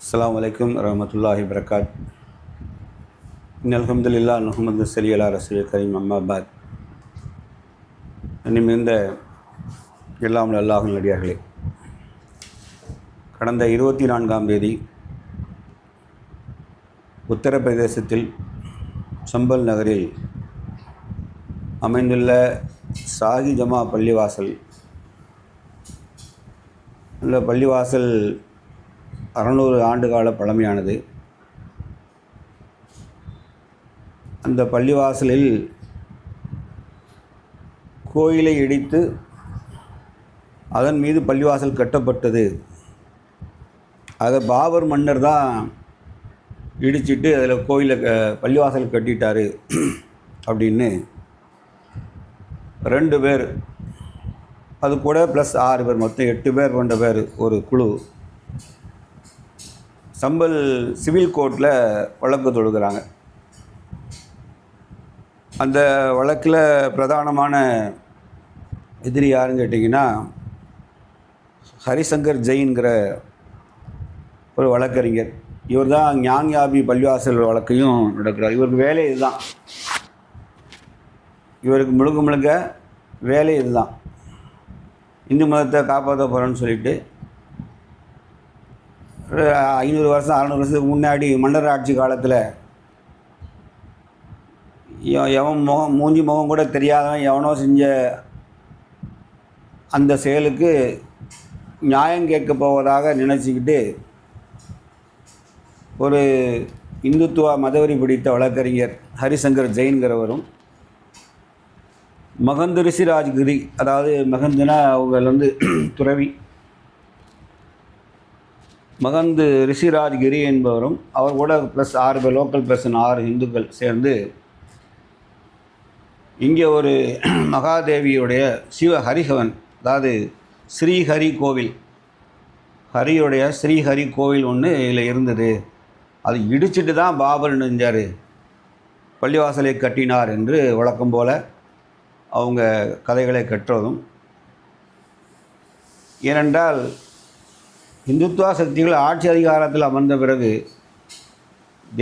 அஸ்லாம் வலைக்கம் வரமத்துல்லாஹி வரகாத் இன் அல்ஹம்துலில்லா முகமது சலி அலா ரசூல் கரீம் அம்மாபாத் இனிமிருந்த எல்லாம் அல்லாஹும் நடிகார்களே. கடந்த இருபத்தி நான்காம் தேதி உத்தரப்பிரதேசத்தில் சம்பல் நகரில் அமைந்துள்ள சாகி ஜமா பள்ளிவாசல் உள்ள பள்ளிவாசல் அறநூறு ஆண்டுகால பழமையானது. அந்த பள்ளிவாசலில் கோயிலை இடித்து அதன் மீது பள்ளிவாசல் கட்டப்பட்டது. அதை பாபர் மன்னர் தான் இடிச்சிட்டு அதில் கோயிலை க பள்ளிவாசல் கட்டிட்டார் அப்படின்னு ரெண்டு பேர். அது கூட ப்ளஸ் ஆறு பேர் மொத்தம் எட்டு பேர் கொண்ட பேர் ஒரு குழு. சம்பல் சிவில் கோர்ட்டில் வழக்கு தொடுக்கிறாங்க. அந்த வழக்கில் பிரதானமான எதிரி யாருன்னு கேட்டிங்கன்னா ஹரிசங்கர் ஜெயின்கிற ஒரு வழக்கறிஞர். இவர் தான் ஞான்யாபி பள்ளிவாசல் வழக்கையும் நடக்கிறார். இவருக்கு வேலை இதுதான். இவருக்கு முழுக்க முழுக்க வேலை இதுதான். இந்து மதத்தை காப்பாற்ற போகிறேன்னு சொல்லிட்டு ஐநூறு வருஷம் அறநூறு வருஷத்துக்கு முன்னாடி மன்னர் ஆட்சி காலத்தில் எவன் முகம் மூஞ்சி முகம் கூட தெரியாதவன் எவனோ செஞ்ச அந்த செயலுக்கு நியாயம் கேட்க போவதாக நினச்சிக்கிட்டு ஒரு இந்துத்துவ மதவரி பிடித்த வழக்கறிஞர் ஹரிசங்கர் ஜெயின்கிறவரும் மகந்து ரிஷிராஜ்கிரி அதாவது மகந்துனா அவங்க வந்து துறவி. மகந்து ரிஷிராஜ் கிரி என்பவரும் அவர் கூட ப்ளஸ் ஆறு பேர் லோக்கல் பர்சன் ஆறு இந்துக்கள் சேர்ந்து இங்கே ஒரு மகாதேவியுடைய சிவ ஹரிஹவன் அதாவது ஸ்ரீஹரி கோவில். ஹரியுடைய ஸ்ரீஹரி கோவில் ஒன்று இதில் இருந்தது. அது இடிச்சிட்டு தான் பாபர் நெஞ்சார். பள்ளிவாசலை கட்டினார் என்று வழக்கம் போல் அவங்க கதைகளை கற்றதும். ஏனென்றால் இந்துத்துவ சக்திகள் ஆட்சி அதிகாரத்தில் அமர்ந்த பிறகு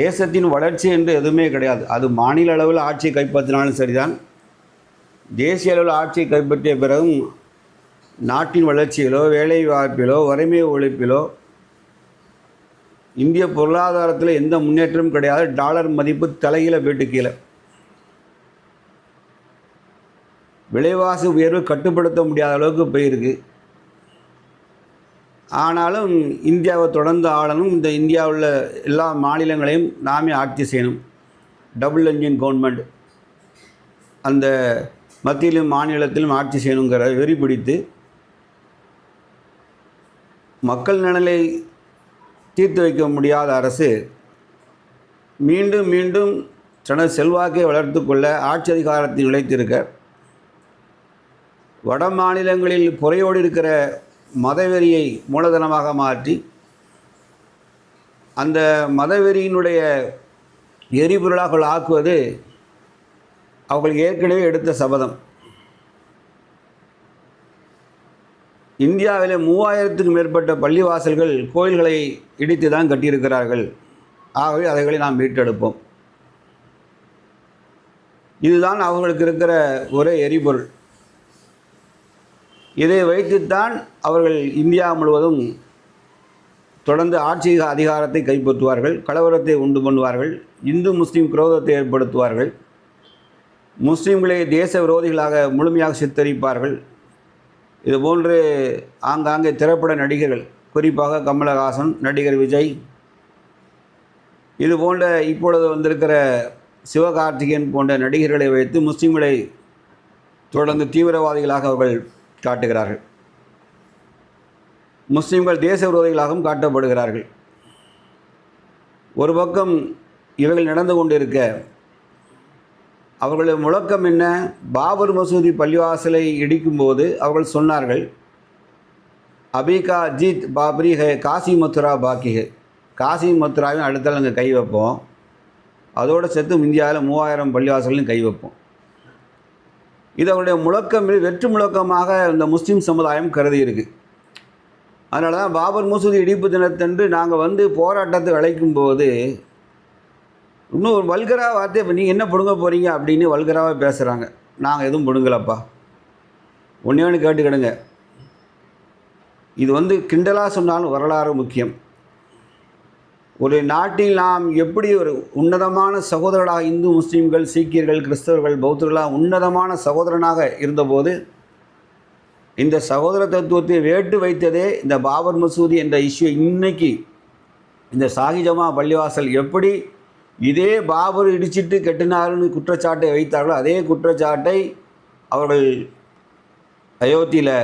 தேசத்தின் வளர்ச்சி என்று எதுவுமே கிடையாது. அது மாநில அளவில் ஆட்சியை கைப்பற்றினாலும் சரிதான். தேசிய அளவில் ஆட்சியை கைப்பற்றிய பிறகும் நாட்டின் வளர்ச்சியிலோ வேலை வாய்ப்பிலோ வறுமை ஒழிப்பிலோ இந்திய பொருளாதாரத்தில் எந்த முன்னேற்றமும் கிடையாது. டாலர் மதிப்பு தலையில் போயிட்டு கீழே. விலைவாசி உயர்வு கட்டுப்படுத்த முடியாத அளவுக்கு போயிருக்கு. ஆனாலும் இந்தியாவை தொடர்ந்து ஆளணும் இந்த இந்தியாவில் எல்லா மாநிலங்களையும் நாமே ஆட்சி செய்யணும். டபுள் என்ஜின் கவர்மெண்ட் அந்த மத்தியிலும் மாநிலத்திலும் ஆட்சி செய்யணுங்கிற வெறி பிடித்து மக்கள் நலனை தீர்த்து வைக்க முடியாத அரசு மீண்டும் மீண்டும் தனது செல்வாக்கை வளர்த்து கொள்ள ஆட்சி அதிகாரத்தில் நிலைத்திருக்க வட மாநிலங்களில் குறையோடு இருக்கிற மதவெறியை மூலதனமாக மாற்றி அந்த மதவெறியினுடைய எரிபொருளாக ஆக்குவது அவர்கள் ஏற்கனவே எடுத்த சபதம். இந்தியாவில் மூவாயிரத்துக்கும் மேற்பட்ட பள்ளிவாசல்கள் கோயில்களை இடித்து தான் கட்டியிருக்கிறார்கள். ஆகவே அதைகளை நாம் மீட்டெடுப்போம். இதுதான் அவர்களுக்கு இருக்கிற ஒரே எரிபொருள். இதை வைத்துத்தான் அவர்கள் இந்தியா முழுவதும் தொடர்ந்து ஆட்சி அதிகாரத்தை கைப்பற்றுவார்கள் கலவரத்தை உண்டு பண்ணுவார்கள் இந்து முஸ்லீம் குரோதத்தை ஏற்படுத்துவார்கள். முஸ்லீம்களை தேச விரோதிகளாக முழுமையாக சித்தரிப்பார்கள். இதுபோன்று ஆங்காங்கே திரைப்பட நடிகர்கள் குறிப்பாக கமலஹாசன் நடிகர் விஜய் இது போன்ற இப்பொழுது வந்திருக்கிற சிவகார்த்திகேயன் போன்ற நடிகர்களை வைத்து முஸ்லீம்களை தொடர்ந்து தீவிரவாதிகளாக அவர்கள் காட்டுகிறார்கள். முஸ்லீம்கள் தேச விரோதிகளாகவும் காட்டப்படுகிறார்கள். ஒரு பக்கம் இவைகள் நடந்து கொண்டிருக்க அவர்களது முழக்கம் என்ன? பாபர் மசூதி பள்ளிவாசலை இடிக்கும்போது அவர்கள் சொன்னார்கள் அபிகா ஜீத் பாப்ரி ஹே காசி மதுரா பாக்கி ஹே. காசி மதுராவையும் அடுத்தால் அங்கே கை வைப்போம். அதோடு சேர்த்து இந்தியாவில் மூவாயிரம் பள்ளிவாசலையும் கை வைப்போம். இது அவருடைய முழக்கம் வெற்று முழக்கமாக இந்த முஸ்லீம் சமுதாயம் கருதி இருக்கு அதனால தான் பாபர் மசூதி இடிப்பு தினத்தன்று நாங்கள் வந்து போராட்டத்தை அழைக்கும் போது இன்னும் ஒரு வல்கரா வார்த்தை இப்போ நீங்கள் என்ன பிடுங்க போகிறீங்க அப்படின்னு வல்கராவாக பேசுகிறாங்க நாங்கள் எதுவும் பிடுங்கலப்பா. ஒன்றே ஒன்று கேட்டுக்கிடுங்க. இது வந்து கிண்டலாக சொன்னாலும் வரலாறு முக்கியம். ஒரு நாட்டில் நாம் எப்படி ஒரு உன்னதமான சகோதரராக இந்து முஸ்லீம்கள் சீக்கியர்கள் கிறிஸ்தவர்கள் பௌத்தர்களாக உன்னதமான சகோதரனாக இருந்தபோது இந்த சகோதர தத்துவத்தை வேட்டு வைத்ததே இந்த பாபர் மசூதி என்ற இஷ்யூ. இன்னைக்கு இந்த சாகிஜமா பள்ளிவாசல் எப்படி இதே பாபர் இடிச்சிட்டு கெட்டினாருன்னு குற்றச்சாட்டை வைத்தார்களோ அதே குற்றச்சாட்டை அவர்கள் அயோத்தியில்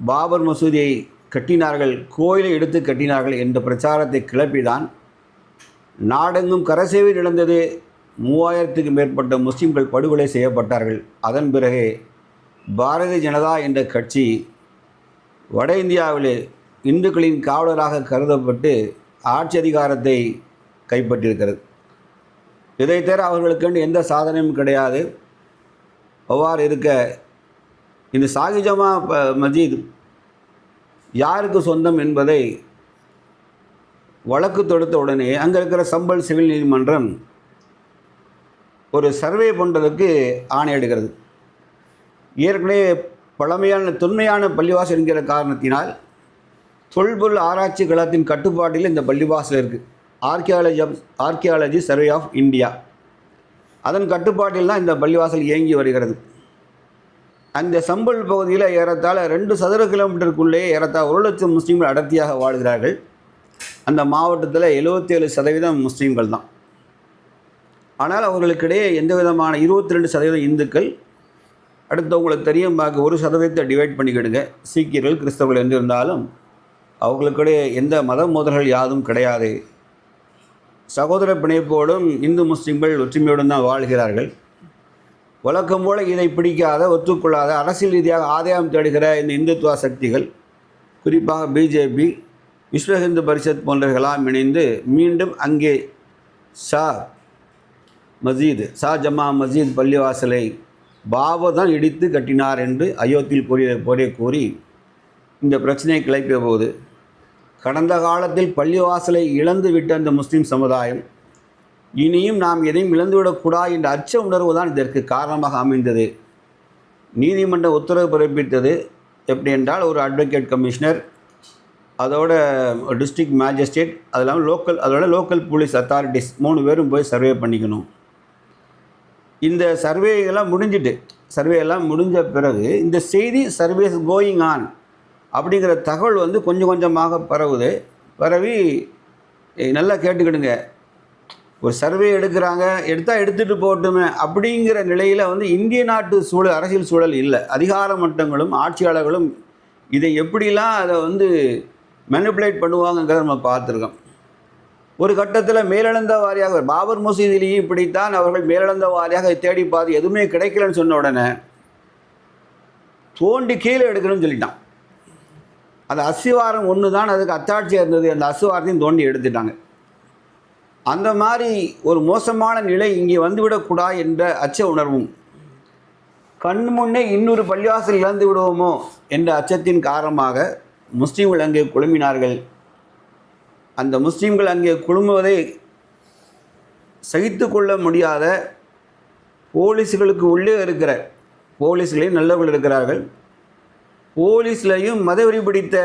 பாபர் மசூதியை கட்டினார்கள் கோயிலை எடுத்து கட்டினார்கள் என்ற பிரச்சாரத்தை கிளப்பிதான் நாடெங்கும் கரசேவை நடந்தது. மூவாயிரத்துக்கு மேற்பட்ட முஸ்லிம்கள் படுகொலை செய்யப்பட்டார்கள். அதன் பிறகு பாரதிய ஜனதா என்ற கட்சி வட இந்தியாவிலே இந்துக்களின் காவலராக கருதப்பட்டு ஆட்சி அதிகாரத்தை கைப்பற்றியிருக்கிறது. இதை தவிர அவர்களுக்கு எந்த சாதனையும் கிடையாது. அவ்வாறு இருக்க இந்த சாகிஜமா ப- மஜீத் யாருக்கு சொந்தம் என்பதை வழக்கு தொடுத்த உடனே அங்கே இருக்கிற சம்பல் சிவில் நீதிமன்றம் ஒரு சர்வே பண்ணுறதுக்கு ஆணையிடுகிறது ஏற்கனவே பழமையான தொன்மையான பள்ளிவாசல் என்கிற காரணத்தினால் தொல்பொருள் ஆராய்ச்சி கழகத்தின் கட்டுப்பாட்டில் இந்த பள்ளிவாசல் இருக்குது archaeology of archaeology survey of India அதன் கட்டுப்பாட்டில் தான் இந்த பள்ளிவாசல் இயங்கி வருகிறது. அந்த சம்பல் பகுதியில் ஏறத்தாழ ரெண்டு சதுர கிலோமீட்டருக்குள்ளேயே ஏறத்தாழ ஒரு லட்சம் முஸ்லீம்கள் அடர்த்தியாக வாழ்கிறார்கள். அந்த மாவட்டத்தில் 77% சதவீதம் முஸ்லீம்கள் தான். ஆனால் அவர்களுக்கிடையே எந்த விதமான இருபத்தி ரெண்டு சதவீதம் இந்துக்கள் அடுத்து உங்களுக்கு தெரியும் பார்க்க ஒரு சதவீதத்தை டிவைட் பண்ணிக்கிடுங்க. சீக்கியர்கள் கிறிஸ்தவர்கள் என்று இருந்தாலும் அவர்களுக்கிடையே எந்த மத மோதல்கள் யாதும் கிடையாது. சகோதர பிணைப்போடும் இந்து முஸ்லீம்கள் ஒற்றுமையோடும் தான் வாழ்கிறார்கள். வழக்கம் போல இதை பிடிக்காத ஒத்துக்கொள்ளாத அரசியல் ரீதியாக ஆதாயம் தேடுகிற இந்த இந்துத்துவ சக்திகள் குறிப்பாக பிஜேபி விஸ்வ இந்து பரிஷத் போன்றவர்களாம் இணைந்து மீண்டும் அங்கே ஷா மசீது ஷா ஜமா மசீத் பள்ளிவாசலை பாபதான் இடித்து கட்டினார் என்று அயோத்தியில் கூறிய போரே கூறி இந்த பிரச்சனையை கிளப்பிய போது கடந்த காலத்தில் பள்ளிவாசலை இழந்து விட்ட அந்த முஸ்லீம் சமுதாயம் இனியும் நாம் எதையும் இழந்துவிடக்கூடாது என்ற அச்ச உணர்வு தான் இதற்கு காரணமாக அமைந்தது. நீதிமன்ற உத்தரவு பிறப்பித்தது எப்படி என்றால் ஒரு அட்வொகேட் கமிஷனர் அதோட டிஸ்ட்ரிக்ட் மேஜிஸ்ட்ரேட் அது இல்லாமல் லோக்கல் அதோட லோக்கல் போலீஸ் அத்தாரிட்டிஸ் மூணு பேரும் போய் சர்வே பண்ணிக்கணும். இந்த சர்வே எல்லாம் முடிஞ்சிட்டு சர்வே எல்லாம் முடிஞ்ச பிறகு இந்த செய்தி சர்வேஸ் கோயிங் ஆன் அப்படிங்கிற தகவல் வந்து கொஞ்சம் கொஞ்சமாக பரவுது. பரவி நல்லா கேட்டுக்கிடுங்க. ஒரு சர்வே எடுக்கிறாங்க எடுத்தால் எடுத்துகிட்டு போகட்டுமே அப்படிங்கிற நிலையில் வந்து இந்திய நாட்டு சூழல் அரசியல் சூழல் இல்லை. அதிகார மட்டங்களும் ஆட்சியாளர்களும் இதை எப்படிலாம் அதை வந்து மெனிப்புலேட் பண்ணுவாங்கங்கிறத நம்ம பார்த்துருக்கோம். ஒரு கட்டத்தில் மேலெழுந்த வாரியாக பாபர் மசூதியிலையும் இப்படித்தான் அவர்கள் மேலெழுந்த வாரியாக தேடி பார்த்து எதுவுமே கிடைக்கலன்னு சொன்ன உடனே தோண்டி கீழே எடுக்கணும்னு சொல்லிட்டான். அந்த அஸ்திவாரம் ஒன்று தான் அதுக்கு அத்தாட்சியாக இருந்தது. அந்த அஸ்திவாரத்தையும் தோண்டி எடுத்துட்டாங்க. அந்த மாதிரி ஒரு மோசமான நிலை இங்கே வந்துவிடக்கூடா என்ற அச்ச உணர்வும். கண் முன்னே இன்னொரு பள்ளிவாசல் இழந்து விடுவோமோ என்ற அச்சத்தின் காரணமாக முஸ்லீம்கள் அங்கே குழுமினார்கள். அந்த முஸ்லீம்கள் அங்கே குழுமுவதை சகித்து கொள்ள முடியாத போலீஸ்களுக்கு உள்ளே இருக்கிற போலீஸ்களையும் நல்லவர்கள் இருக்கிறார்கள். போலீஸ்லையும் மதவெறி பிடித்த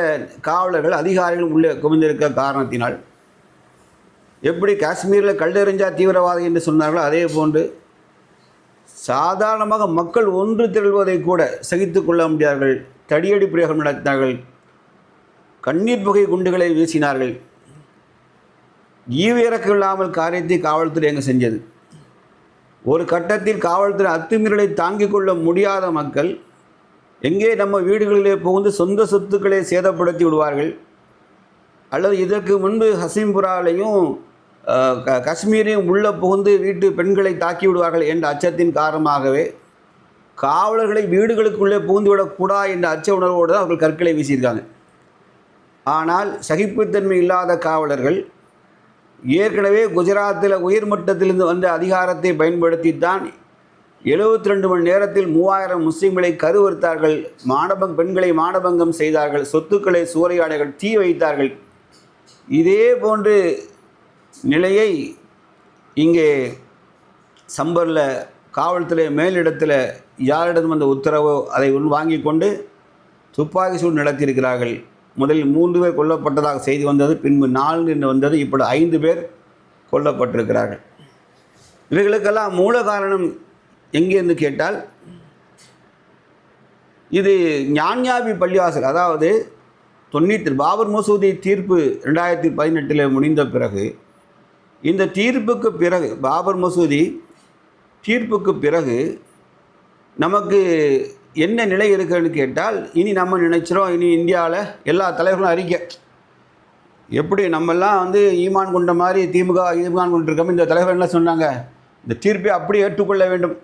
காவலர்கள் அதிகாரிகள் உள்ளே குவிந்திருக்க காரணத்தினால் எப்படி காஷ்மீரில் கல்லெறிஞ்சா தீவிரவாதி என்று சொன்னார்களோ அதே போன்று சாதாரணமாக மக்கள் ஒன்று திரள்வதை கூட சகித்து கொள்ள முடியார்கள். தடியடி பிரயோகம் நடத்தினார்கள். கண்ணீர் புகை குண்டுகளை வீசினார்கள். ஈவிறக்கு இல்லாமல் காரியத்தை காவல்துறை எங்கே செஞ்சது? ஒரு கட்டத்தில் காவல்துறை அத்துமீறலை தாங்கிக் கொள்ள முடியாத மக்கள் எங்கே நம்ம வீடுகளிலே புகுந்து சொந்த சொத்துக்களை சேதப்படுத்தி விடுவார்கள்? அல்லது இதற்கு முன்பு ஹசீம்புராலையும் க காஷ்மீரையும் உள்ளே புகுந்து வீட்டு பெண்களை தாக்கி விடுவார்கள் என்ற அச்சத்தின் காரணமாகவே காவலர்களை வீடுகளுக்குள்ளே புகுந்து விடக்கூடா என்ற அச்ச உணர்வோடு தான் அவர்கள் கற்களை வீசியிருக்காங்க. ஆனால் சகிப்புத்தன்மை இல்லாத காவலர்கள் ஏற்கனவே குஜராத்தில் உயர்மட்டத்திலிருந்து வந்த அதிகாரத்தை பயன்படுத்தித்தான் எழுபத்தி ரெண்டு மணி நேரத்தில் மூவாயிரம் முஸ்லீம்களை கருவறுத்தார்கள். மானபங் பெண்களை மானபங்கம் செய்தார்கள். சொத்துக்களை சூறையாடைகள் தீ வைத்தார்கள். இதே போன்று நிலையை இங்கே சம்பரில் காவல்துறை மேலிடத்தில் யாரிடம் வந்த உத்தரவோ அதை உள் வாங்கி கொண்டு துப்பாக்கி சூடு நடத்தியிருக்கிறார்கள். முதலில் மூன்று பேர் கொல்லப்பட்டதாக செய்தி வந்தது பின்பு நான்கு என்று வந்தது இப்படி ஐந்து பேர் கொல்லப்பட்டிருக்கிறார்கள். இவைகளுக்கெல்லாம் மூல காரணம் எங்கேருந்து கேட்டால் இது ஞான்யாபி பள்ளிவாசல் அதாவது தொண்ணூற்றி பாபர் மசூதி தீர்ப்பு ரெண்டாயிரத்தி பதினெட்டில் முடிந்த பிறகு இந்த தீர்ப்புக்கு பிறகு பாபர் மசூதி தீர்ப்புக்கு பிறகு நமக்கு என்ன நிலை இருக்குன்னு கேட்டால் இனி நம்ம நினைச்சிரோம் இனி இந்தியாவில் எல்லா தலைவர்களும் அறிக்கை. எப்படி நம்மெல்லாம் வந்து ஈமான் கொண்ட மாதிரி திமுக ஈமான் கொண்டிருக்கோம் இந்த தலைவர் என்ன சொன்னாங்க? இந்த தீர்ப்பை அப்படியே ஏற்றுக்கொள்ள வேண்டும்.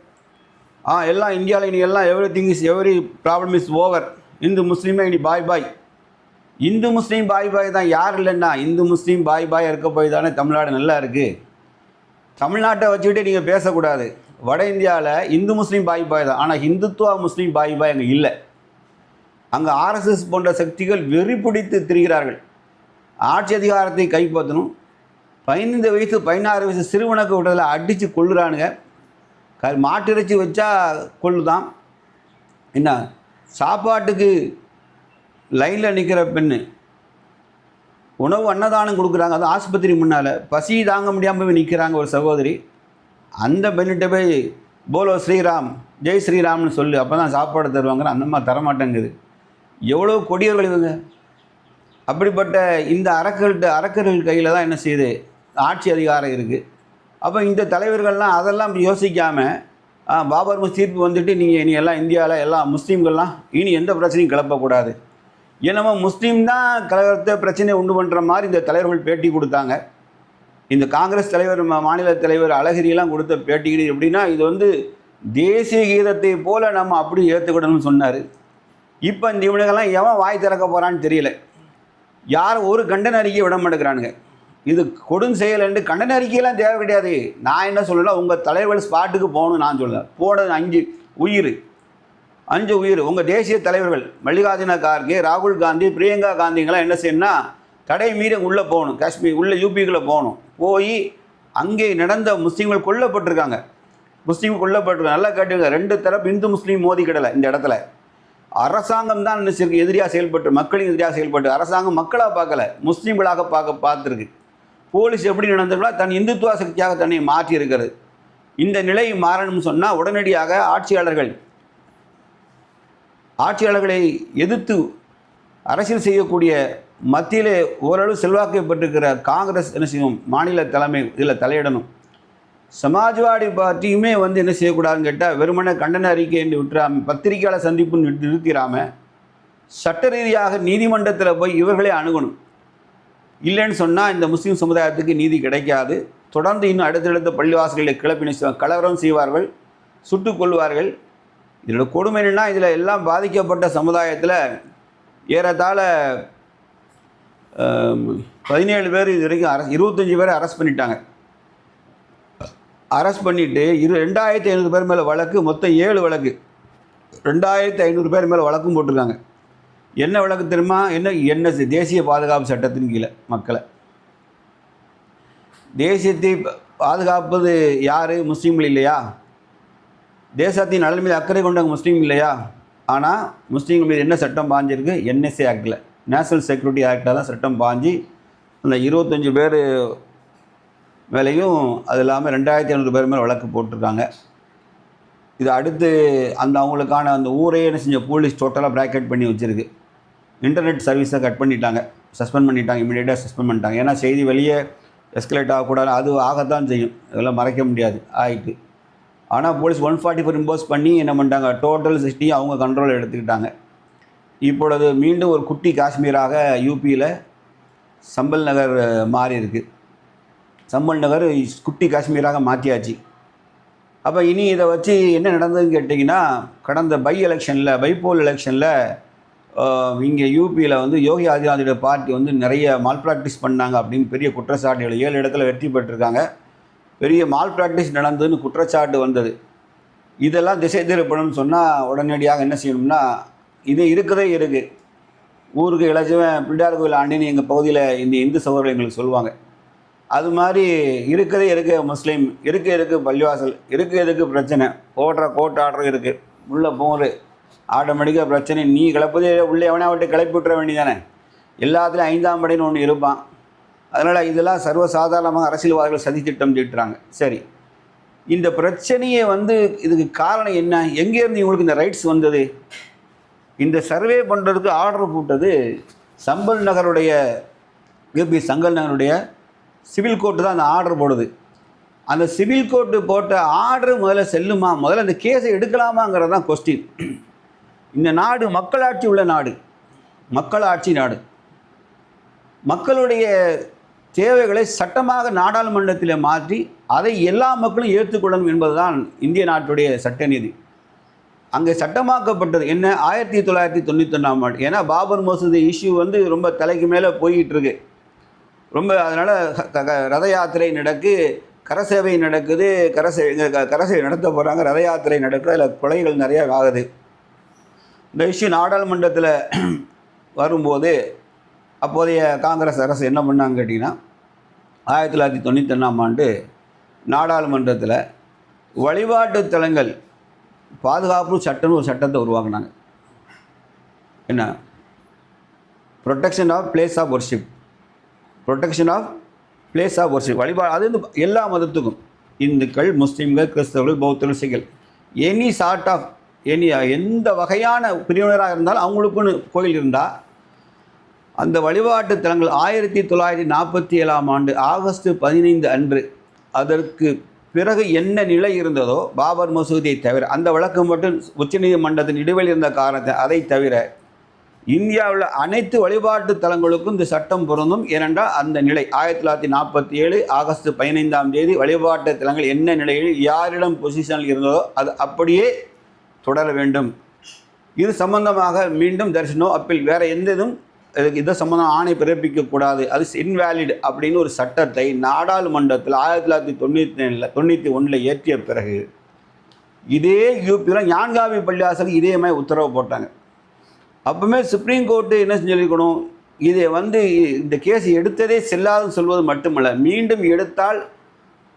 ஆ எல்லாம் இந்தியாவில் இனி எல்லாம் everything is every problem is over Hindu முஸ்லீமே இனி பாய் பாய் இந்து முஸ்லீம் பாய் பாய் தான் யார் இல்லைன்னா இந்து முஸ்லீம் பாய் பாய் இருக்க போய் தானே தமிழ்நாடு நல்லா இருக்குது தமிழ்நாட்டை வச்சுக்கிட்டே நீங்கள் பேசக்கூடாது. வட இந்தியாவில் இந்து முஸ்லீம் பாய் பாய் தான். ஆனால் இந்துத்துவா முஸ்லீம் பாய் பாய் அங்கே இல்லை. அங்கே ஆர்எஸ்எஸ் போன்ற சக்திகள் வெறி பிடித்து திரிகிறார்கள். ஆட்சி அதிகாரத்தை கைப்பற்றணும். பதினைந்து வயசு பதினாறு வயசு சிறுவனுக்கு விட்டதில் அடித்து கொள்ளுறானுங்க க மாட்டிறைச்சி வச்சா கொள்ளுதான் என்ன? சாப்பாட்டுக்கு லைனில் நிற்கிற பெண்ணு. உணவு அன்னதானம் கொடுக்குறாங்க. அது ஆஸ்பத்திரி முன்னால். பசி தாங்க முடியாமல் போய் நிற்கிறாங்க ஒரு சகோதரி. அந்த பெண்ணிட்ட போய் போலோ ஸ்ரீராம் ஜெய் ஸ்ரீராம்னு சொல்லு. அப்போ தான் சாப்பாடு தருவாங்க அந்த மாதிரி தரமாட்டேங்குது. எவ்வளோ கொடியவர்கள் இவங்க. அப்படிப்பட்ட இந்த அரக்கர்கள்ட்ட அரக்கர்கள் கையில் தான் என்ன செய்யுது? ஆட்சி அதிகாரம் இருக்குது அப்போ இந்த தலைவர்கள்லாம் அதெல்லாம் யோசிக்காமல் பாபர் தீர்ப்பு வந்துட்டு நீங்கள் இனி எல்லாம் இந்தியாவில் எல்லா முஸ்லீம்கள்லாம் இனி எந்த பிரச்சனையும் கிளப்பக்கூடாது. என்னமோ முஸ்லீம் தான் கலவரத்தை பிரச்சனையை உண்டு பண்ணுற மாதிரி இந்த தலைவர்கள் பேட்டி கொடுத்தாங்க. இந்த காங்கிரஸ் தலைவர் மாநில தலைவர் அழகிரியெல்லாம் கொடுத்த பேட்டி எப்படின்னா இது வந்து தேசிய கீதத்தை போல் நம்ம அப்படி ஏற்றுக்கிடணும்னு சொன்னார். இப்போ இந்த இவனுக்கெல்லாம் எவன் வாய் திறக்க போகிறான்னு தெரியல. யார் ஒரு கண்டன அறிக்கையை விட மாட்டேங்கிறானுங்க. இது கொடும் செயல் என்று கண்டன அறிக்கையெல்லாம் தேவை கிடையாது. நான் என்ன சொல்லலை உங்கள் தலைவர் ஸ்பாட்டுக்கு போகணும்னு நான் சொல்லுவேன் போனது அஞ்சு உயிர். அஞ்சு உயிர். உங்கள் தேசிய தலைவர்கள் மல்லிகார்ஜுன கார்கே ராகுல் காந்தி பிரியங்கா காந்திங்கெல்லாம் என்ன செய்யணும்னா தடை மீறி உள்ளே போகணும். காஷ்மீர் உள்ளே யூபிக்குள்ளே போகணும். போய் அங்கே நடந்த முஸ்லீம்கள் கொல்லப்பட்டிருக்காங்க. முஸ்லீம்கள் கொல்லப்பட்டிருக்காங்க. நல்லா கேட்டுங்க ரெண்டு தரப்பு இந்து முஸ்லீம் மோதி கிடலை இந்த இடத்துல. அரசாங்கம் தான் நினைச்சிருக்கு. எதிரியாக செயல்பட்டு மக்களின் எதிரியாக செயல்பட்டு. அரசாங்கம் மக்களாக பார்க்கல. முஸ்லீம்களாக பார்க்க பார்த்துருக்கு. போலீஸ் எப்படி நடந்திருக்கா தன் இந்துத்துவ சக்தியாக தன்னை மாற்றி இருக்கிறது இந்த நிலை மாறணும்னு சொன்னால் உடனடியாக ஆட்சியாளர்கள் ஆட்சியாளர்களை எதிர்த்து அரசியல் செய்யக்கூடிய மத்தியிலே ஓரளவு செல்வாக்கை பெற்றிருக்கிற காங்கிரஸ் என்ன செய்யும்? மாநில தலைமை இதில் தலையிடணும். சமாஜ்வாடி பார்ட்டியுமே வந்து என்ன செய்யக்கூடாதுன்னு கேட்டால் வெறுமனை கண்டன அறிக்கை என்று விட்டுறாம பத்திரிகையாளர் சந்திப்புன்னு நிறுத்திடாமல் சட்ட ரீதியாக நீதிமன்றத்தில் போய் இவர்களே அணுகணும். இல்லைன்னு சொன்னால் இந்த முஸ்லீம் சமுதாயத்துக்கு நீதி கிடைக்காது. தொடர்ந்து இன்னும் அடுத்தடுத்த பள்ளிவாசல்களை கிளப்பின கலவரம் செய்வார்கள் சுட்டுக் கொள்வார்கள் இதோட கொடுமை என்னென்னா இதில் எல்லாம் பாதிக்கப்பட்ட சமுதாயத்தில் ஏறத்தாழ பதினேழு பேர் இது வரைக்கும் அரசு இருபத்தஞ்சி பேரை அரெஸ்ட் பண்ணிட்டாங்க. அரெஸ்ட் பண்ணிவிட்டு இரு ரெண்டாயிரத்தி ஐநூறு பேர் மேலே வழக்கு மொத்தம் ஏழு வழக்கு. ரெண்டாயிரத்தி ஐநூறு பேர் மேலே வழக்கும் போட்டிருக்காங்க. என்ன வழக்கு தெரியுமா? என்ன என்ன தேசிய பாதுகாப்பு சட்டத்தின் கீழே மக்களை. தேசியத்தை பாதுகாப்பது யார்? முஸ்லீம்கள் இல்லையா? தேசத்தின் நலன் மீது அக்கறை கொண்டவங்க முஸ்லீம் இல்லையா? ஆனால் முஸ்லீம்கள் மீது என்ன சட்டம் பாஞ்சிருக்கு? என்எஸ்ஏ ஆக்டில் நேஷனல் செக்யூரிட்டி ஆக்டில் தான் சட்டம் பாஞ்சு அந்த இருபத்தஞ்சி பேர் மேலேயும் அது இல்லாமல் ரெண்டாயிரத்தி ஐநூறு பேர் மேலே வழக்கு போட்டிருக்காங்க. இது அடுத்து அந்த அவங்களுக்கான அந்த ஊரே என்ன செஞ்ச போலீஸ் டோட்டலாக ப்ராக்கெட் பண்ணி வச்சுருக்கு. இன்டர்நெட் சர்வீஸை கட் பண்ணிட்டாங்க. சஸ்பெண்ட் பண்ணிட்டாங்க. இமீடியட்டாக சஸ்பெண்ட் பண்ணிட்டாங்க. ஏன்னா செய்தி வெளியே எஸ்கலேட் ஆகக்கூடாது. அது ஆகத்தான் செய்யும். இதெல்லாம் மறைக்க முடியாது. ஆகிட்டு ஆனால் police one forty four impose பண்ணி என்ன பண்ணிட்டாங்க? டோட்டல் சிட்டியும் அவங்க கண்ட்ரோல் எடுத்துக்கிட்டாங்க. இப்பொழுது மீண்டும் ஒரு குட்டி காஷ்மீராக யூபியில் சம்பல் நகர் மாறி இருக்கு. சம்பல் நகர் குட்டி காஷ்மீராக மாற்றியாச்சு அப்போ இனி இதை வச்சு என்ன நடந்ததுன்னு கேட்டிங்கன்னா கடந்த பை எலெக்ஷனில் பைபோல் எலெக்ஷனில் இங்கே யூபியில் வந்து யோகி ஆதித்யநாதோட பார்ட்டி வந்து நிறைய மால் ப்ராக்டிஸ் பண்ணாங்க அப்படின்னு பெரிய குற்றச்சாட்டுகள் ஏழு இடத்துல வெற்றி பெற்றிருக்காங்க. பெரிய மால் ப்ராக்டிஸ் நடந்ததுன்னு குற்றச்சாட்டு வந்தது. இதெல்லாம் திசை திருப்பணும்னு சொன்னால் உடனடியாக என்ன செய்யணும்னா இது இருக்கதே இருக்குது ஊருக்கு இளைச்சவன் பிள்ளையார் கோயில் ஆண்டின்னு எங்கள் பகுதியில் இந்த இந்து சகோதரர்கள் எங்களுக்கு சொல்லுவாங்க. அது மாதிரி இருக்கதே இருக்கு முஸ்லீம் இருக்க இருக்கு பள்ளிவாசல் இருக்க இருக்கு பிரச்சனை. ஓட்டுற கோட் ஆடுற இருக்குது உள்ளே போகிற ஆட்டோமேட்டிக்காக பிரச்சனை. நீ கிளப்பதே உள்ளே எவனா விட்டு கிளப்பி விட்டுற வேண்டியதானே எல்லாத்துலேயும் ஐந்தாம் படைன்னு ஒன்று இருப்பான். அதனால் இதெல்லாம் சர்வசாதாரணமாக அரசியல்வாதிகள் சதி திட்டம் தீட்டுறாங்க. சரி. இந்த பிரச்சனையை வந்து இதுக்கு காரணம் என்ன? எங்கேருந்து இவங்களுக்கு இந்த ரைட்ஸ் வந்தது? இந்த சர்வே பண்ணுறதுக்கு ஆர்டர் போட்டது சம்பல் நகருடைய யூபி சங்கல் நகருடைய சிவில் கோர்ட்டு தான் அந்த ஆர்டர் போடுது. அந்த சிவில் கோர்ட்டு போட்ட ஆர்டர் முதல்ல செல்லுமா? முதல்ல அந்த கேஸை எடுக்கலாமாங்கிறது தான் கொஸ்டின் இந்த நாடு மக்களாட்சி உள்ள நாடு. மக்களாட்சி நாடு. மக்களுடைய தேவைகளை சட்டமாக நாடாளுமன்றத்தில் மாற்றி அதை எல்லா மக்களும் ஏற்றுக்கொள்ளணும் என்பதுதான் இந்திய நாட்டுடைய சட்ட நீதி அங்கே சட்டமாக்கப்பட்டது என்ன? ஆயிரத்தி தொள்ளாயிரத்தி தொண்ணூத்தொன்னாம் ஆண்டு. ஏன்னா பாபர் மசூதி இஷ்யூ வந்து ரொம்ப தலைக்கு மேலே போய்கிட்டு இருக்கு ரொம்ப அதனால் ரத யாத்திரை நடக்கு கரசேவை நடக்குது கரசேவை கரசேவை நடத்த போகிறாங்க ரத யாத்திரை நடக்குது அதில் கொலைகள் நிறையா ஆகுது. இந்த இஷ்யூ நாடாளுமன்றத்தில் வரும்போது அப்போதைய காங்கிரஸ் அரசு என்ன பண்ணாங்க கேட்டிங்கன்னா ஆயிரத்தி தொள்ளாயிரத்தி தொண்ணூத்தொன்னாம் ஆண்டு நாடாளுமன்றத்தில் வழிபாட்டு தலங்கள் பாதுகாப்பு சட்டம்னு ஒரு சட்டத்தை உருவாக்குனாங்க. என்ன? Protection of place of worship protection of place of worship வழிபாடு அது வந்து எல்லா மதத்துக்கும். இந்துக்கள் முஸ்லீம்கள் கிறிஸ்தவர்கள் பௌத்தர்கள் சிகள் எனி சார்ட் ஆஃப் எனி எந்த வகையான பிரிவினராக இருந்தாலும் அவங்களுக்குன்னு கோயில் இருந்தால் அந்த வழிபாட்டு தலங்கள் ஆயிரத்தி தொள்ளாயிரத்தி நாற்பத்தி ஏழாம் ஆண்டு ஆகஸ்ட் பதினைந்து அன்று அதற்கு பிறகு என்ன நிலை இருந்ததோ பாபர் மசூதியை தவிர அந்த வழக்கு மட்டும் உச்சநீதிமன்றத்தின் இடைவெளி இருந்த காரணத்தை அதை தவிர இந்தியாவில் அனைத்து வழிபாட்டு தலங்களுக்கும் இந்த சட்டம் பொருந்தும். ஏனென்றால் அந்த நிலை ஆயிரத்தி தொள்ளாயிரத்தி நாற்பத்தி ஏழு ஆகஸ்ட் பதினைந்தாம் தேதி வழிபாட்டு தலங்கள் என்ன நிலையில் யாரிடம் பொசிஷனில் இருந்ததோ அது அப்படியே தொடர வேண்டும். இது சம்பந்தமாக மீண்டும் தரிசனோ அப்பீல் வேறு எந்த இதுவும் இதுக்கு இதை சம்மந்தம் ஆணை பிறப்பிக்கக்கூடாது அது இன்வேலிட் அப்படின்னு ஒரு சட்டத்தை நாடாளுமன்றத்தில் ஆயிரத்தி தொள்ளாயிரத்தி தொண்ணூற்றி நேரில் தொண்ணூற்றி ஒன்றில் இயற்றிய பிறகு இதே யூபியில் ஞான்காவி பள்ளிவாசலுக்கு இதே மாதிரி உத்தரவு போட்டாங்க. அப்பவுமே சுப்ரீம் கோர்ட்டு என்ன செஞ்சிருக்கணும் இதை வந்து இந்த கேஸ் எடுத்ததே செல்லாதுன்னு சொல்வது மட்டுமல்ல மீண்டும் எடுத்தால்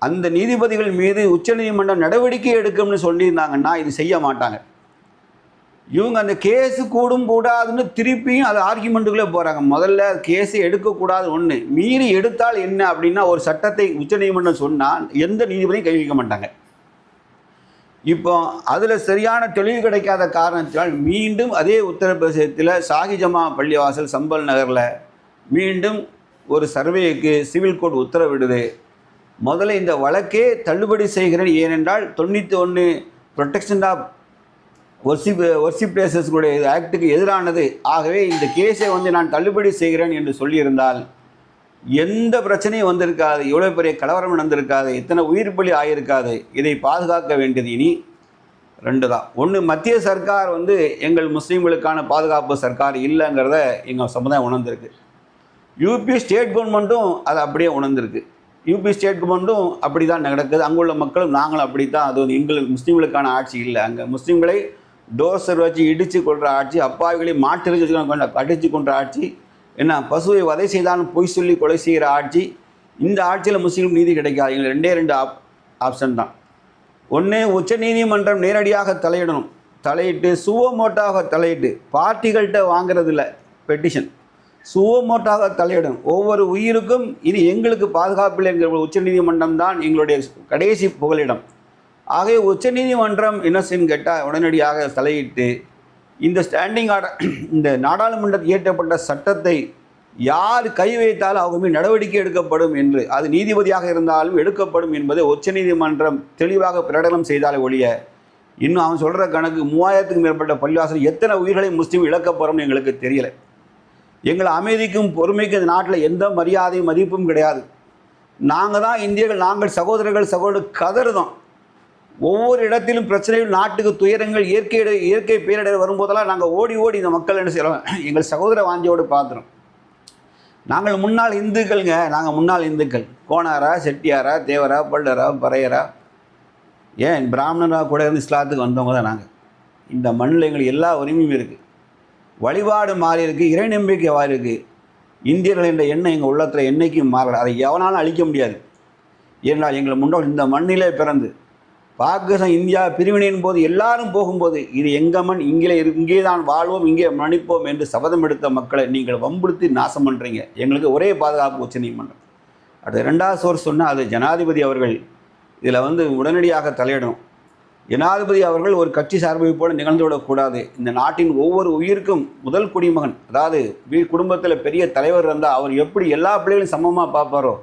அந்த நீதிபதிகள் மீது உச்சநீதிமன்றம் நடவடிக்கை எடுக்கும்னு சொல்லியிருந்தாங்கன்னா இது செய்ய மாட்டாங்க. இவங்க அந்த கேஸு கூடும் கூடாதுன்னு திருப்பியும் அது ஆர்குமெண்ட்டுக்குள்ளே போகிறாங்க முதல்ல கேஸு எடுக்கக்கூடாது ஒன்று மீறி எடுத்தால் என்ன அப்படின்னா ஒரு சட்டத்தை உச்சநீதிமன்றம் சொன்னால் எந்த நீதிபதியும் கை வைக்க மாட்டாங்க. இப்போ அதில் சரியான தெளிவு கிடைக்காத காரணத்தினால் மீண்டும் அதே உத்தரப்பிரதேசத்தில் சாகிஜமா பள்ளிவாசல் சம்பல் நகரில் மீண்டும் ஒரு சர்வேக்கு சிவில் கோர்ட் உத்தரவிடுது. முதல்ல இந்த வழக்கே தள்ளுபடி செய்கிறேன். ஏனென்றால் தொண்ணூற்றி ஒன்று ப்ரொடெக்ஷன் ஆஃப் ஒர்ஷிப் ஒர்ஷிப் பிளேசஸ்களுடைய ஆக்டுக்கு எதிரானது. ஆகவே இந்த கேஸை வந்து நான் தள்ளுபடி செய்கிறேன் என்று சொல்லியிருந்தால் எந்த பிரச்சனையும் வந்திருக்காது. இவ்வளோ பெரிய கலவரம் நடந்திருக்காது. இத்தனை உயிர் பலி ஆகியிருக்காது இதை பாதுகாக்க வேண்டியது இனி ரெண்டு தான். ஒன்று மத்திய சர்க்கார் வந்து எங்கள் முஸ்லீம்களுக்கான பாதுகாப்பு சர்க்கார் இல்லைங்கிறத எங்கள் சமுதாயம் உணர்ந்திருக்கு. யூபி ஸ்டேட் கவர்மெண்ட்டும் அதை அப்படியே உணர்ந்திருக்கு. யூபி ஸ்டேட் கவர்மெண்ட்டும் அப்படி தான் நடக்குது. அங்குள்ள மக்களும் நாங்களும் அப்படி தான் அது வந்து எங்களுக்கு முஸ்லீம்களுக்கான ஆட்சி இல்லை. அங்கே முஸ்லீம்களை டோசர் வச்சு இடித்து கொள்கிற ஆட்சி அப்பாவிகளை மாட்டு கொண்ட அடித்து கொன்ற ஆட்சி என்ன பசுவை வதை செய்தாலும் பொய் சொல்லி கொலை செய்கிற ஆட்சி இந்த ஆட்சியில் முஸ்லீம் நீதி கிடைக்காது. எங்களுக்கு ரெண்டே ரெண்டு ஆப் ஆப்ஷன் தான். ஒன்று உச்ச நீதிமன்றம் நேரடியாக தலையிடணும். தலையிட்டு சுவமோட்டாக தலையிட்டு பார்ட்டிகள்கிட்ட வாங்குறதில்ல பெட்டிஷன் சுவமோட்டாக தலையிடும் ஒவ்வொரு உயிருக்கும் இது எங்களுக்கு பாதுகாப்பில் என்கிற உச்சநீதிமன்றம் தான் எங்களுடைய கடைசி புகலிடம். ஆகவே உச்சநீதிமன்றம் என்ன செய்யும் கேட்டால் உடனடியாக தலையிட்டு இந்த ஸ்டாண்டிங் ஆர்டர் இந்த நாடாளுமன்றத்தில் இயற்றப்பட்ட சட்டத்தை யார் கை வைத்தாலும் அவங்க மீது நடவடிக்கை எடுக்கப்படும் என்று அது நீதிபதியாக இருந்தாலும் எடுக்கப்படும் என்பதை உச்சநீதிமன்றம் தெளிவாக பிரகடனம் செய்தாலே ஒழிய இன்னும் அவன் சொல்கிற கணக்கு மூவாயிரத்துக்கும் மேற்பட்ட பள்ளிவாசல் எத்தனை உயிர்களை முஸ்லீம் இழக்கப்போகிறோம்னு எங்களுக்கு தெரியலை. எங்களை அமைதிக்கும் பொறுமைக்கும் இந்த நாட்டில் எந்த மரியாதையும் மதிப்பும் கிடையாது. நாங்கள் தான் இந்தியர்கள் நாங்கள் சகோதரர்கள் சகோதரர் கதறுதோம். ஒவ்வொரு இடத்திலும் பிரச்சனைகள் நாட்டுக்கு துயரங்கள் இயற்கை இயற்கை பேரிடர் வரும்போதெல்லாம் நாங்கள் ஓடி ஓடி இந்த மக்கள் என்ன செய்கிறோம் எங்கள் சகோதர வாஞ்சியோடு பார்த்துறோம் நாங்கள் முன்னாள் இந்துக்கள்ங்க நாங்கள் முன்னாள் இந்துக்கள். கோணாரா செட்டியாரா தேவரா பல்லரா பறையரா? ஏன் பிராமணராக கூட இருந்து இஸ்லாத்துக்கு வந்தவங்க தான் நாங்கள் இந்த மண்ணில் எங்களுக்கு எல்லா உரிமையும் இருக்குது வழிபாடு மாறி இருக்குது இறை நம்பிக்கை மாறி இருக்குது இந்தியர்கள் என்ற எண்ணம் எங்கள் உள்ளத்தில் என்றைக்கும் மாறலை. அதை எவனாலும் அழிக்க முடியாது. ஏன்னால் எங்களை முன்னோர் இந்த மண்ணிலே பிறந்து பாகிஸ்தான் இந்தியா பிரிவினையின் போது எல்லாரும் போகும்போது இது எங்கம்மன் இங்கே இரு இங்கே தான் வாழ்வோம் இங்கே மன்னிப்போம் என்று சபதம் எடுத்த மக்களை நீங்கள் வம்புறுத்தி நாசம் பண்ணுறீங்க எங்களுக்கு ஒரே பாதுகாப்பு உச்ச நீதிமன்றம். அடுத்த ரெண்டாவது சோர்ஸ் சொன்னால் அது ஜனாதிபதி அவர்கள். இதில் வந்து உடனடியாக தலையிடணும். ஜனாதிபதி அவர்கள் ஒரு கட்சி சார்பை போல நிகழ்ந்து விடக்கூடாது. இந்த நாட்டின் ஒவ்வொரு உயிருக்கும் முதல் குடிமகன் அதாவது வீ குடும்பத்தில் பெரிய தலைவர் இருந்தால் அவர் எப்படி எல்லா பிள்ளைகளையும் சமமாக பார்ப்பாரோ?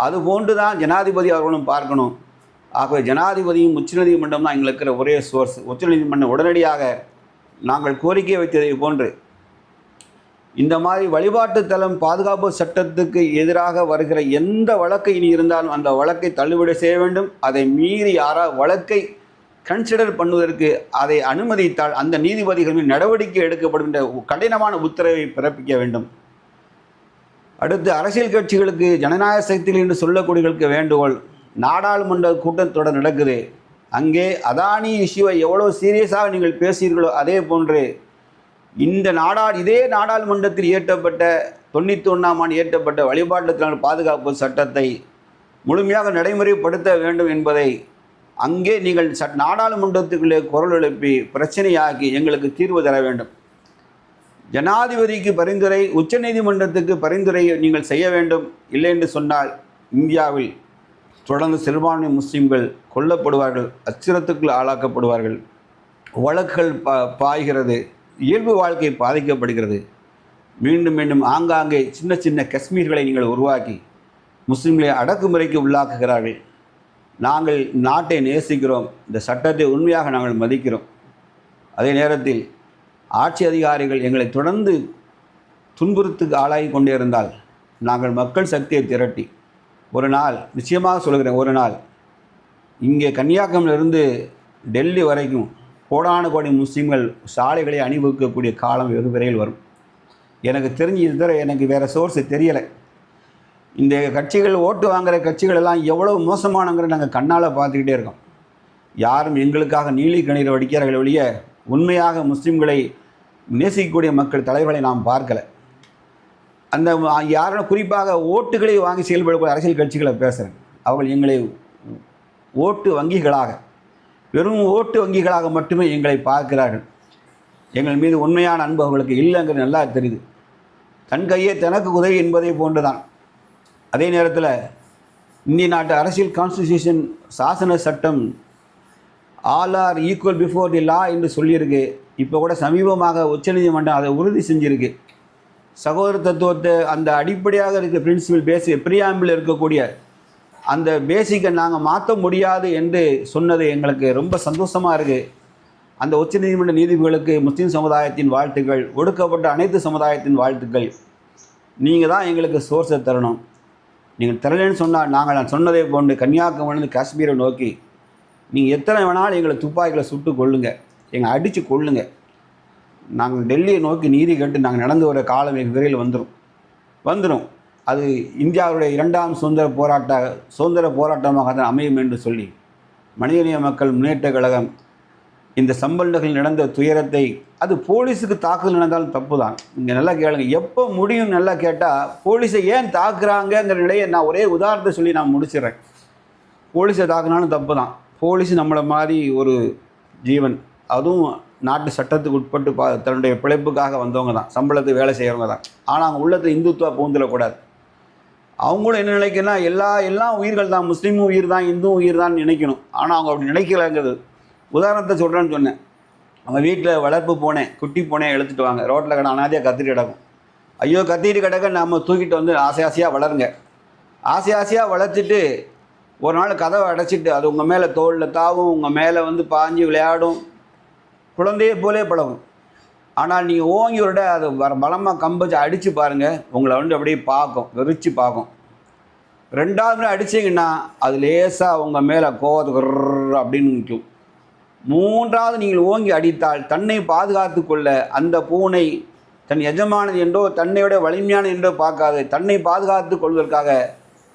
அது போன்று தான் ஜனாதிபதி அவர்களும் பார்க்கணும். ஆகவே ஜனாதிபதியும் உச்சநீதிமன்றம் தான் எங்களுக்கு இருக்கிற ஒரே சோர்ஸ் உச்சநீதிமன்றம் உடனடியாக நாங்கள் கோரிக்கை வைத்ததை போன்று இந்த மாதிரி வழிபாட்டு தலம் பாதுகாப்பு சட்டத்துக்கு எதிராக வருகிற எந்த வழக்கு இனி இருந்தாலும் அந்த வழக்கை தள்ளுபடி செய்ய வேண்டும். அதை மீறி யாரா வழக்கை கன்சிடர் பண்ணுவதற்கு அதை அனுமதித்தால் அந்த நீதிபதிகள் மீது நடவடிக்கை எடுக்கப்படும் என்ற கடினமான உத்தரவை பிறப்பிக்க வேண்டும். அடுத்து அரசியல் கட்சிகளுக்கு ஜனநாயக சக்திகள் என்று சொல்லக்கூடியவர்களுக்கு வேண்டுகோள். நாடாளுமன்ற கூட்டத்தொடர் நடக்குது. அங்கே அதானி இஷ்யூவை எவ்வளோ சீரியஸாக நீங்கள் பேசுகிறீர்களோ அதே போன்று இந்த நாடா இதே நாடாளுமன்றத்தில் இயற்றப்பட்ட தொண்ணூற்றி ஒன்றாம் ஆண்டு இயற்றப்பட்ட வழிபாட்டுக்கான பாதுகாப்பு சட்டத்தை முழுமையாக நடைமுறைப்படுத்த வேண்டும் என்பதை அங்கே நீங்கள் சட் நாடாளுமன்றத்துக்குள்ளே குரல் எழுப்பி பிரச்சனையாக்கி எங்களுக்கு தீர்வு தர வேண்டும். ஜனாதிபதிக்கு பரிந்துரை உச்சநீதிமன்றத்துக்கு பரிந்துரை நீங்கள் செய்ய வேண்டும். இல்லை என்று சொன்னால் இந்தியாவில் தொடர்ந்து சிறுபான்மை முஸ்லீம்கள் கொல்லப்படுவார்கள் அச்சிரத்துக்குள் ஆளாக்கப்படுவார்கள் வழக்குகள் பா பாய்கிறது இயல்பு வாழ்க்கை பாதிக்கப்படுகிறது. மீண்டும் மீண்டும் ஆங்காங்கே சின்ன சின்ன காஷ்மீர்களை நீங்கள் உருவாக்கி முஸ்லீம்களை அடக்குமுறைக்கு உள்ளாக்குகிறார்கள். நாங்கள் நாட்டை நேசிக்கிறோம் இந்த சட்டத்தை உண்மையாக நாங்கள் மதிக்கிறோம். அதே நேரத்தில் ஆட்சி அதிகாரிகள் எங்களை தொடர்ந்து துன்புறுத்துக்கு ஆளாகி கொண்டே இருந்தால் நாங்கள் மக்கள் சக்தியை திரட்டி ஒரு நாள் நிச்சயமாக சொல்கிறேன் ஒரு நாள். இங்கே கன்னியாகுமரியிலிருந்து டெல்லி வரைக்கும் கோடானு கோடி முஸ்லீம்கள் சாலைகளை அணிவகுக்கக்கூடிய காலம் வெகு விரைவில் வரும். எனக்கு தெரிஞ்சு இதுவரை எனக்கு வேறு சோர்ஸ் தெரியலை. இந்த கட்சிகள் ஓட்டு வாங்குகிற கட்சிகள் எல்லாம் எவ்வளோ மோசமானங்கிற நாங்கள் கண்ணால் பார்த்துக்கிட்டே இருக்கோம். யாரும் எங்களுக்காக நீலி கண்ணீர் வடிக்கிறார்கள் ஒழிய உண்மையாக முஸ்லீம்களை நேசிக்கக்கூடிய மக்கள் தலைவர்களை நாம் பார்க்கலை. அந்த யாரும் குறிப்பாக ஓட்டுகளை வாங்கி செயல்படக்கூடிய அரசியல் கட்சிகளை பேசுகிறேன் அவர்கள் எங்களை ஓட்டு வங்கிகளாக வெறும் ஓட்டு வங்கிகளாக மட்டுமே எங்களை பார்க்கிறார்கள். எங்கள் மீது உண்மையான அன்பு அவர்களுக்கு இல்லைங்கிறது நல்லா தெரியுது. தன் கையே தனக்கு உதவி என்பதை போன்றுதான். அதே நேரத்தில் இந்திய நாட்டு அரசியல் கான்ஸ்டியூஷன் சாசன சட்டம் all are equal before the law என்று சொல்லியிருக்கு. இப்போ கூட சமீபமாக உச்சநீதிமன்றம் அதை உறுதி செஞ்சிருக்கு. சகோதர தத்துவத்தை அந்த அடிப்படையாக இருக்கிற பிரின்சிபல் பேசி பிரியாம்பிள் இருக்கக்கூடிய அந்த பேசிக்கை நாங்கள் மாற்ற முடியாது என்று சொன்னது எங்களுக்கு ரொம்ப சந்தோஷமாக இருக்குது அந்த உச்சநீதிமன்ற நீதிபதிகளுக்கு முஸ்லீம் சமுதாயத்தின் வாழ்த்துக்கள் ஒடுக்கப்பட்ட அனைத்து சமுதாயத்தின் வாழ்த்துக்கள். நீங்கள் தான் எங்களுக்கு சோர்ஸை தரணும். நீங்கள் தரலைன்னு சொன்னால் நாங்கள் நான் சொன்னதை போன்று கன்னியாகுமரியிலிருந்து காஷ்மீரை நோக்கி நீங்கள் எத்தனை வேணாலும் எங்களை துப்பாக்கியில் சுட்டு கொள்ளுங்கள் எங்களை அடித்து கொள்ளுங்கள் நாங்கள் டெல்லியை நோக்கி நீதி கேட்டு நாங்கள் நடந்து வர காலம் வெகு விரைவில் வந்துடும் வந்துடும் அது இந்தியாவுடைய இரண்டாம் சுதந்திர போராட்ட சுதந்திர போராட்டமாக தான் அமையும் என்று சொல்லி மனிதநேய மக்கள் முன்னேற்ற கழகம் இந்த சம்பளங்கள் நடந்த துயரத்தை அது போலீஸுக்கு தாக்குதல் நடந்தாலும் தப்பு தான் இங்கே நல்லா கேளுங்க. எப்போ முடியும் நல்லா கேட்டால் போலீஸை ஏன் தாக்குறாங்கங்கிற நிலையை நான் ஒரே உதாரணத்தை சொல்லி நான் முடிச்சிடுறேன். போலீஸை தாக்குனாலும் தப்பு தான் போலீஸ் நம்மளை மாதிரி ஒரு ஜீவன். அதுவும் நாட்டு சட்டத்துக்கு உட்பட்டு பா தன்னுடைய பிழைப்புக்காக வந்தவங்க தான். சம்பளத்துக்கு வேலை செய்கிறவங்க தான். ஆனால் அவங்க உள்ளத்தை இந்துத்துவா பூந்துடக்கூடாது அவங்களும் என்ன நினைக்கணும்னா எல்லா எல்லா உயிர்கள் தான். முஸ்லீமும் உயிர் தான் இந்துவும் உயிர் தான் நினைக்கணும். ஆனால் அவங்க அப்படி நினைக்கலங்கிறது. உதாரணத்தை சொல்கிறேன்னு சொன்னேன். அவங்க வீட்டில் வளர்ப்பு போனேன் குட்டி போனேன் எடுத்துகிட்டு வாங்க. ரோட்டில் கடை அனாதையாக கத்திட்டு கிடக்கும். ஐயோ கத்திட்டு கிடக்க நம்ம தூக்கிட்டு வந்து ஆசை ஆசையாக வளருங்க. ஆசை ஆசையாக வளர்த்துட்டு ஒரு நாள் கதவை அடைச்சிட்டு அது உங்கள் மேலே தோளில் தாவும் உங்கள் மேலே வந்து பாஞ்சு விளையாடும். குழந்தையை போலே பழகும். ஆனால் நீங்கள் ஓங்கி விட அது வர பலமாக கம்பச்சு அடித்து பாருங்கள் உங்களை வந்து அப்படியே பார்க்கும் வெறிச்சு பார்க்கும். ரெண்டாவது முறை அடிச்சிங்கன்னா அது லேசாக உங்கள் மேலே கோவத்துக்கு அப்படின்னு நிற்கும். மூன்றாவது நீங்கள் ஓங்கி அடித்தால் தன்னை பாதுகாத்து கொள்ள அந்த பூனை தன் எஜமானது என்றோ தன்னையோட வலிமையானது என்றோ பார்க்காது. தன்னை பாதுகாத்து கொள்வதற்காக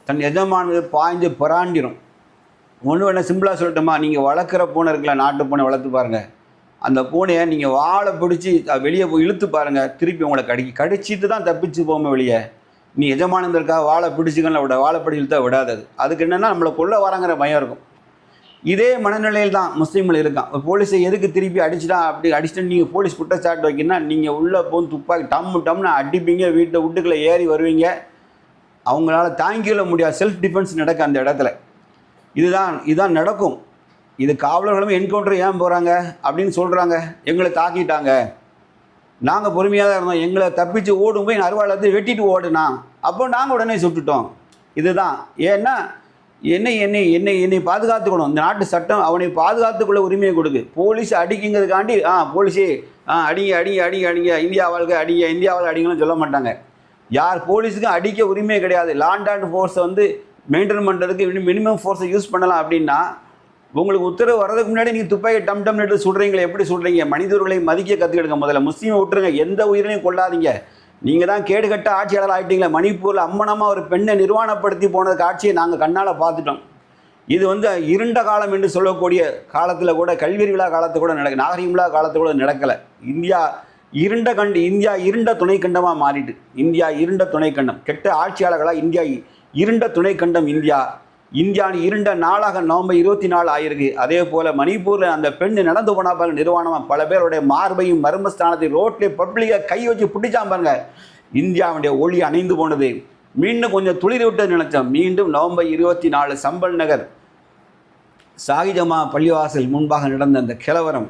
தன் எஜமானது பாய்ந்து பிராண்டிடும் ஒன்று வேணால் சிம்பிளாக சொல்லட்டுமா? நீங்கள் வளர்க்குற பூனை இருக்கல நாட்டு பூனை வளர்த்து பாருங்கள் அந்த பூனையை நீங்கள் வாழை பிடிச்சி வெளியே போய் இழுத்து பாருங்கள் திருப்பி உங்களை கடி கடிச்சிட்டு தான் தப்பிச்சு போமே வெளியே. நீ எஜமானந்தருக்கா வாழை பிடிச்சிக்கல விட வாழை பிடி இழுத்தா விடாதது அதுக்கு என்னென்னா நம்மளை கொல்ல வராங்கிற பயம் இருக்கும். இதே மனநிலையில் தான் முஸ்லீம்கள் இருக்கான். போலீஸை எதுக்கு திருப்பி அடிச்சுட்டா? அப்படி அடிச்சுட்டு நீங்கள் போலீஸ் குற்றச்சாட்டு வைக்கணும்னா நீங்கள் உள்ளே போய் துப்பாக்கி டம்மு டம்னு அடிப்பீங்க. வீட்டை வீட்டுக்குள்ளே ஏறி வருவீங்க. அவங்களால தாங்கிக்கொள்ள முடியாது. செல்ஃப் டிஃபென்ஸ் நடக்க அந்த இடத்துல. இதுதான் இதுதான் நடக்கும். இது காவலர்களும் என்கவுண்டர் ஏன் போகிறாங்க அப்படின்னு சொல்கிறாங்க எங்களை தாக்கிட்டாங்க. நாங்கள் பொறுமையாக தான் இருந்தோம். எங்களை தப்பிச்சு ஓடும் போய் அருவாள் வெட்டிட்டு ஓடுனா அப்போ நாங்கள் உடனே சுட்டுட்டோம். இதுதான். ஏன்னா என்னை என்னை என்னை என்னை பாதுகாத்துக்கணும். இந்த நாட்டு சட்டம் அவனை பாதுகாத்துக்குள்ள உரிமையை கொடுக்கு. போலீஸ் அடிக்குங்கிறதுக்காண்டி ஆ போலீஸே ஆ அடிங்க அடிங்க அடிங்க அடிங்க. இந்தியாவாளுக்கு அடிங்க இந்தியாவால் அடிங்கன்னு சொல்ல மாட்டாங்க. யார் போலீஸுக்கும் அடிக்க உரிமையே கிடையாது. லாண்ட் அண்ட் ஃபோர்ஸை வந்து மெயின்டைன் பண்ணுறதுக்கு மினிமம் ஃபோர்ஸை யூஸ் பண்ணலாம் அப்படின்னா உங்களுக்கு உத்தரவு வரதுக்கு முன்னாடி நீங்கள் துப்பாக்கி டம் டம் நட்டு சுடுறீங்களே எப்படி சுடுறீங்க மனிதர்களை மதிக்க கற்றுக்கிடுங்க முதல்ல. முஸ்லீமை விட்டுருங்க எந்த உயிரினையும் கொள்ளாதீங்க நீங்கள் தான் கேடுகட்ட ஆட்சியாளர் ஆகிட்டீங்களே மணிப்பூரில் அம்மனமாக ஒரு பெண்ணை நிர்வாணப்படுத்தி போனதுக்கு ஆட்சியை நாங்கள் கண்ணால் பார்த்துட்டோம். இது வந்து இருண்ட காலம் என்று சொல்லக்கூடிய காலத்தில் கூட கல்வி விழா காலத்தை கூட நடக்க நாகரிக விழா காலத்தை கூட நடக்கலை. இந்தியா இருண்ட கண்டு இந்தியா இருண்ட துணைக்கண்டமாக மாறிட்டு இந்தியா இருண்ட துணைக்கண்டம் கெட்ட ஆட்சியாளர்களாக இந்தியா இருண்ட துணைக்கண்டம் இந்தியா. இந்தியாவின் இருண்ட நாளாக நவம்பர் இருபத்தி நாலு ஆயிருக்கு. அதே போல் மணிப்பூரில் அந்த பெண் நடந்து போனா பாருங்க நிர்வாணமாக பல பேருடைய மார்பையும் மர்மஸ்தானத்தை ரோட்லேயே பப்ளிக்காக கை வச்சு பிடிச்சா பாருங்க. இந்தியாவுடைய ஒளி அணைந்து போனது. மீண்டும் கொஞ்சம் துளிர் விட்டு நினைச்சோம் மீண்டும் நவம்பர் இருபத்தி நாலு சம்பல் நகர். சாகிஜமா பள்ளிவாசல் முன்பாக நடந்த அந்த கிழவரம்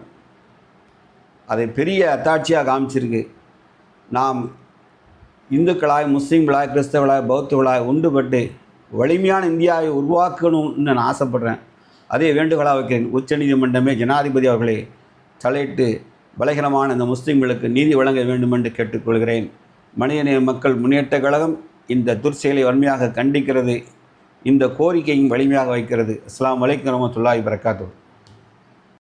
அதை பெரிய அத்தாட்சியாக காமிச்சிருக்கு. நாம் இந்துக்களாய் முஸ்லீம்களாய் கிறிஸ்தவளாய் பௌத்தவளாய் உண்டுபட்டு வலிமையான இந்தியாவை உருவாக்கணும்னு நான் ஆசைப்படுறேன். அதே வேண்டுகோளாக வைக்கிறேன். உச்சநீதிமன்றமே ஜனாதிபதி அவர்களை தலையிட்டு பலகீனமான இந்த முஸ்லீம்களுக்கு நீதி வழங்க வேண்டும் என்று கேட்டுக்கொள்கிறேன். மனிதநேய மக்கள் முன்னேற்ற கழகம் இந்த துர்ச்செயலை வன்மையாக கண்டிக்கிறது. இந்த கோரிக்கையும் வலிமையாக வைக்கிறது. அஸ்லாம் வலைக்கம் ரமத்துல்லாஹி வரகாத்தூர்